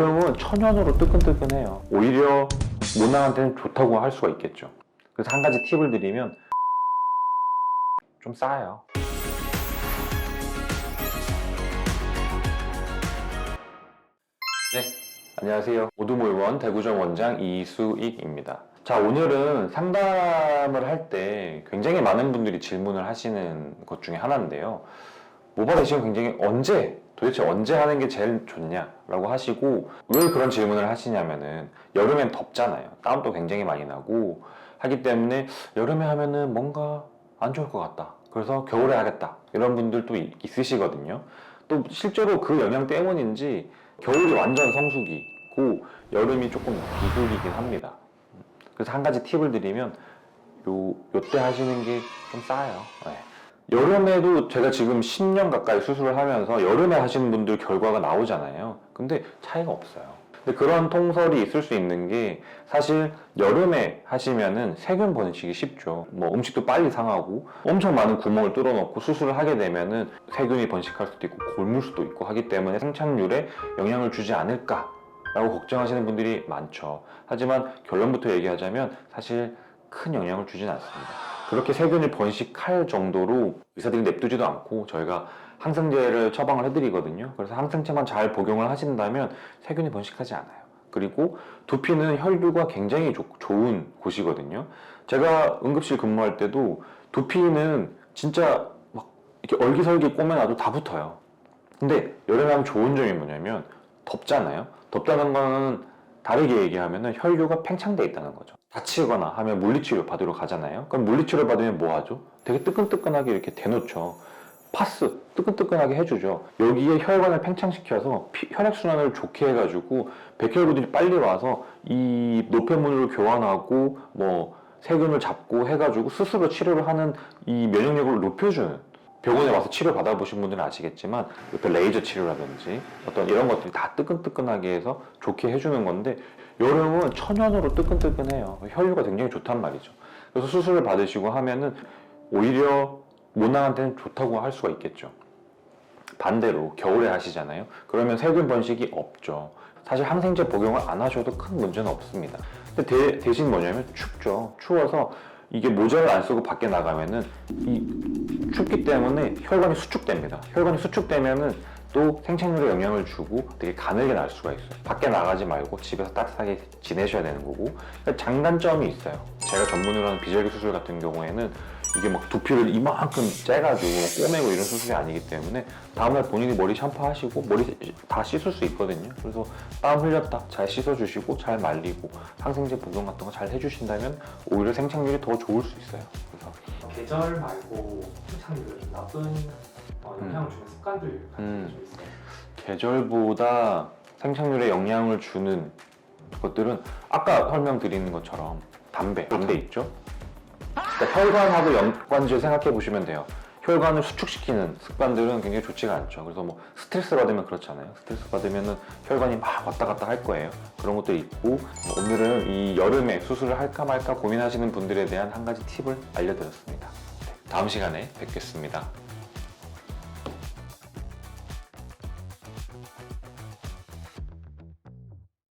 여름은 천연으로 뜨끈뜨끈해요. 오히려 모낭한테는 좋다고 할 수가 있겠죠. 그래서 한 가지 팁을 드리면 좀 싸요. 네, 안녕하세요. 모두몰원 대구점 원장 이수익입니다. 자, 오늘은 상담을 할 때 굉장히 많은 분들이 질문을 하시는 것 중에 하나인데요. 모발 이식은 굉장히 언제, 도대체 언제 하는 게 제일 좋냐라고 하시고 왜 그런 질문을 하시냐면은 여름엔 덥잖아요. 땀도 굉장히 많이 나고 하기 때문에 여름에 하면은 뭔가 안 좋을 것 같다. 그래서 겨울에 하겠다. 이런 분들도 이- 있으시거든요. 또 실제로 그 영향 때문인지 겨울이 완전 성수기고 여름이 조금 비수기긴 합니다. 그래서 한 가지 팁을 드리면 요 요때 하시는 게 좀 싸요. 네. 여름에도 제가 지금 10년 가까이 수술을 하면서 여름에 하시는 분들 결과가 나오잖아요. 근데 차이가 없어요. 근데 그런 통설이 있을 수 있는 게 사실 여름에 하시면은 세균 번식이 쉽죠. 뭐 음식도 빨리 상하고 엄청 많은 구멍을 뚫어놓고 수술을 하게 되면은 세균이 번식할 수도 있고 곪을 수도 있고 하기 때문에 생착률에 영향을 주지 않을까 라고 걱정하시는 분들이 많죠. 하지만 결론부터 얘기하자면 사실 큰 영향을 주진 않습니다. 그렇게 세균을 번식할 정도로 의사들이 냅두지도 않고 저희가 항생제를 처방을 해드리거든요. 그래서 항생제만 잘 복용을 하신다면 세균이 번식하지 않아요. 그리고 두피는 혈류가 굉장히 좋- 좋은 곳이거든요. 제가 응급실 근무할 때도 두피는 진짜 막 이렇게 얼기설기 꼬매놔도 다 붙어요. 근데 여름에 하면 좋은 점이 뭐냐면 덥잖아요. 덥다는 거는 다르게 얘기하면 혈류가 팽창돼 있다는 거죠. 다치거나 하면 물리치료 받으러 가잖아요. 그럼 물리치료 받으면 뭐 하죠? 되게 뜨끈뜨끈하게 이렇게 대놓죠. 파스 뜨끈뜨끈하게 해주죠. 여기에 혈관을 팽창시켜서 피- 혈액순환을 좋게 해가지고 백혈구들이 빨리 와서 이 노폐물을 교환하고 뭐 세균을 잡고 해가지고 스스로 치료를 하는 이 면역력을 높여주는 병원에 와서 치료 받아보신 분들은 아시겠지만 옆에 레이저 치료라든지 어떤 이런 것들이 다 뜨끈뜨끈하게 해서 좋게 해주는 건데 여름은 천연으로 뜨끈뜨끈해요. 혈류가 굉장히 좋단 말이죠. 그래서 수술을 받으시고 하면은 오히려 모낭한테는 좋다고 할 수가 있겠죠. 반대로 겨울에 하시잖아요. 그러면 세균 번식이 없죠. 사실 항생제 복용을 안 하셔도 큰 문제는 없습니다. 근데 대, 신 뭐냐면 춥죠. 추워서 이게 모자를 안 쓰고 밖에 나가면은 이 춥기 때문에 혈관이 수축됩니다. 혈관이 수축되면은 또 생착률에 영향을 주고 되게 가늘게 날 수가 있어요. 밖에 나가지 말고 집에서 따뜻하게 지내셔야 되는 거고 그러니까 장단점이 있어요. 제가 전문으로 하는 비절기 수술 같은 경우에는 이게 막 두피를 이만큼 째가지고 꼬매고 이런 수술이 아니기 때문에 다음날 본인이 머리 샴푸하시고 머리 다 씻을 수 있거든요. 그래서 땀 흘렸다 잘 씻어주시고 잘 말리고 항생제 복용 같은 거 잘 해주신다면 오히려 생착률이 더 좋을 수 있어요. 그래서 계절 말고 생착률 나쁜 어, 영향을 주는 습관들 같은 음. 게좀 있어요. 계절보다 생착률에 영향을 주는 것들은 아까 설명드리는 것처럼 담배, 담배 있죠? 그러니까 혈관하고 연관지어 생각해 보시면 돼요. 혈관을 수축시키는 습관들은 굉장히 좋지가 않죠. 그래서 뭐 스트레스 받으면 그렇잖아요. 스트레스 받으면은 혈관이 막 왔다 갔다 할 거예요. 그런 것들이 있고 뭐 오늘은 이 여름에 수술을 할까 말까 고민하시는 분들에 대한 한 가지 팁을 알려드렸습니다. 네, 다음 시간에 뵙겠습니다.